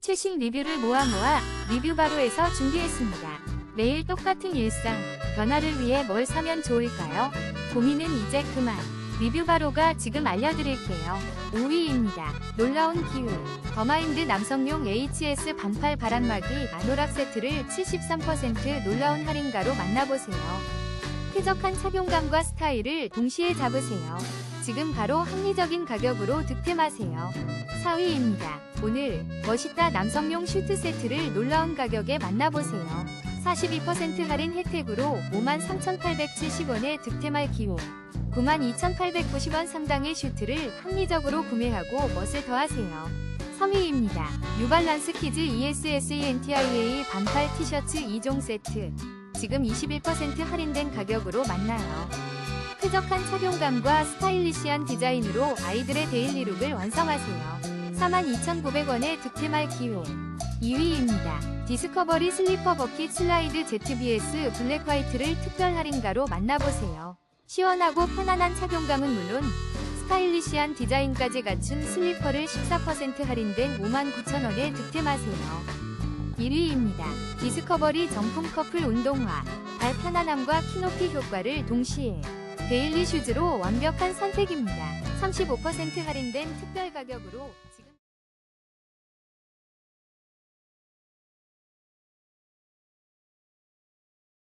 최신 리뷰를 모아 모아 리뷰 바로에서 준비했습니다. 매일 똑같은 일상, 변화를 위해 뭘 사면 좋을까요? 고민은 이제 그만. 리뷰 바로가 지금 알려드릴게요. 5위입니다. 놀라운 기후. 더마인드 남성용 HS 반팔 바람막이 아노락 세트를 73% 놀라운 할인가로 만나보세요. 쾌적한 착용감과 스타일을 동시에 잡으세요. 지금 바로 합리적인 가격으로 득템하세요. 4위입니다. 오늘 멋있다 남성용 슈트 세트를 놀라운 가격에 만나보세요. 42% 할인 혜택으로 53,870원에 득템할 기호. 92,890원 상당의 슈트를 합리적으로 구매하고 멋을 더하세요. 3위입니다. 뉴발란스 키즈 ESSENTIA 반팔 티셔츠 2종 세트. 지금 21% 할인된 가격으로 만나요. 쾌적한 착용감과 스타일리시한 디자인으로 아이들의 데일리룩을 완성하세요. 42,900원에 득템할 기호. 2위입니다. 디스커버리 슬리퍼 버킷 슬라이드 ZBS 블랙 화이트를 특별 할인가로 만나보세요. 시원하고 편안한 착용감은 물론 스타일리시한 디자인까지 갖춘 슬리퍼를 14% 할인된 59,000원에 득템하세요. 1위입니다. 디스커버리 정품 커플 운동화. 발 편안함과 키높이 효과를 동시에 데일리 슈즈로 완벽한 선택입니다. 35% 할인된 특별 가격으로